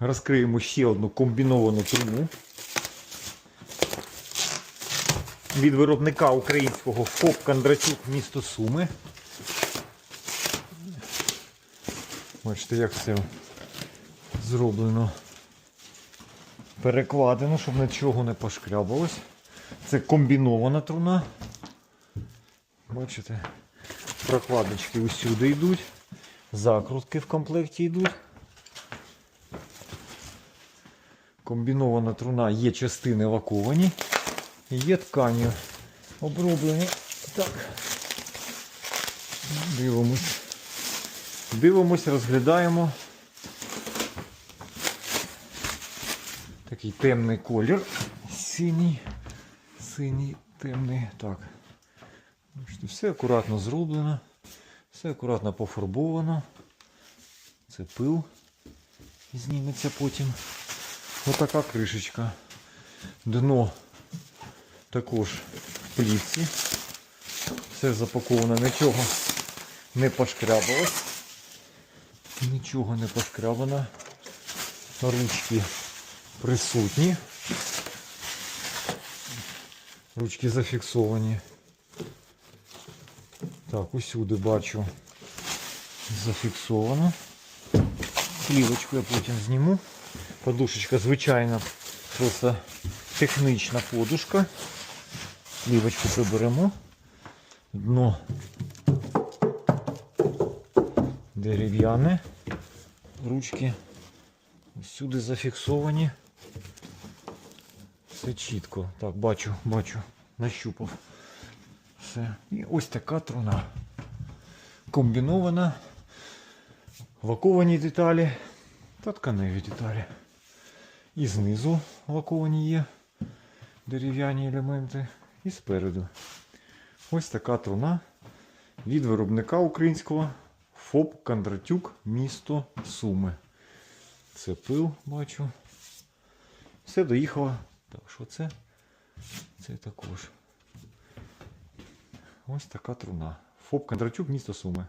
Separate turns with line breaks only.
Розкриємо ще одну комбіновану труну. Від виробника українського ФОП Кондратюк місто Суми. Бачите, як все зроблено. Перекладено, щоб нічого не пошкрябалось. Це комбінована труна. Бачите, прокладочки усюди йдуть. Закрутки в комплекті йдуть. Комбінована труна є частини лаковані, є тканю оброблені. Так. Дивимось. Дивимось, розглядаємо. Такий темний колір. Синій. Синій, темний. Так. Все акуратно зроблено. Все акуратно пофарбовано. Це пил. Зніметься потім. Отака кришечка. Дно також в плівці. Все запаковано, нічого не пошкрябалось. Нічого не пошкрябано. Ручки присутні. Ручки зафіксовані. Так, усюди бачу зафіксовано. Плівочку я потім зніму. Подушечка звичайна, просто технічна подушка. Плівочку приберемо. Дно дерев'яне. Ручки всюди зафіксовані. Все чітко. Так, бачу, бачу, нащупав. Все. І ось така труна. Комбінована. Лаковані деталі та тканеві деталі. І знизу лаковані є дерев'яні елементи, і спереду. Ось така труна від виробника українського ФОП Кондратюк, місто Суми. Це пил, бачу. Все доїхало. Так, що це? Це також. Ось така труна. ФОП Кондратюк, місто Суми.